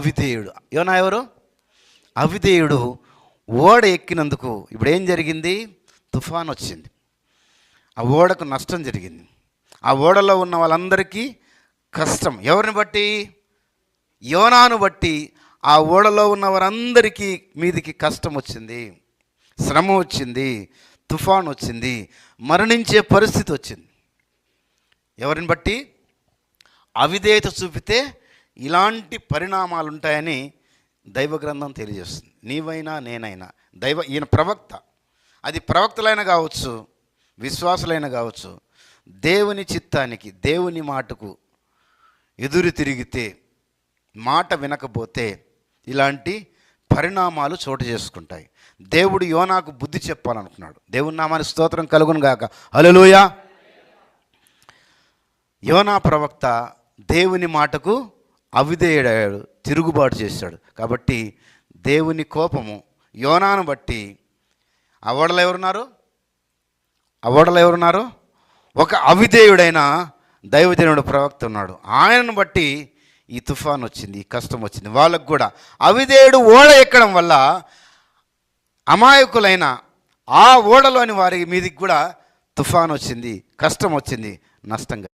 అవిధేయుడు. యోనా ఎవరు? అవిధేయుడు ఓడ ఎక్కినందుకు ఇప్పుడు ఏం జరిగింది? తుఫాన్ వచ్చింది. ఆ ఓడకు నష్టం జరిగింది. ఆ ఓడలో ఉన్న వాళ్ళందరికీ కష్టం. ఎవరిని బట్టి? యోనాను బట్టి ఆ ఓడలో ఉన్న వారందరికీ మీదికి కష్టం వచ్చింది. శ్రమ వచ్చింది. తుఫాన్ వచ్చింది. మరణించే పరిస్థితి వచ్చింది. ఎవరిని బట్టి? అవిధేయత చూపితే ఇలాంటి పరిణామాలు ఉంటాయని దైవ గ్రంథం తెలియజేస్తుంది. నీవైనా నేనైనా. దైవ ఈయన ప్రవక్త. అది ప్రవక్తలైన కావచ్చు విశ్వాసులైన కావచ్చు దేవుని చిత్తానికి దేవుని మాటకు ఎదురు తిరిగితే మాట వినకపోతే ఇలాంటి పరిణామాలు చోటు చేసుకుంటాయి. దేవుడు యోనాకు బుద్ధి చెప్పాలనుకున్నాడు. దేవుని నామాని స్తోత్రం కలుగును గాక. హల్లెలూయా. యోనా ప్రవక్త దేవుని మాటకు అవిధేయుడయ్యాడు తిరుగుబాటు చేశాడు. కాబట్టి దేవుని కోపము యోనాను బట్టి ఆ ఎవరున్నారు? ఆ ఎవరున్నారు? ఒక అవిధేయుడైన దైవజనుడు ప్రవక్త ఉన్నాడు. ఆయనను బట్టి ఈ తుఫాన్ వచ్చింది ఈ కష్టం వచ్చింది. వాళ్ళకు కూడా అవిధేయుడు ఓడ ఎక్కడం వల్ల అమాయకులైన ఆ ఓడలోని వారి మీదికి కూడా తుఫాన్ వచ్చింది కష్టం వచ్చింది నష్టంగా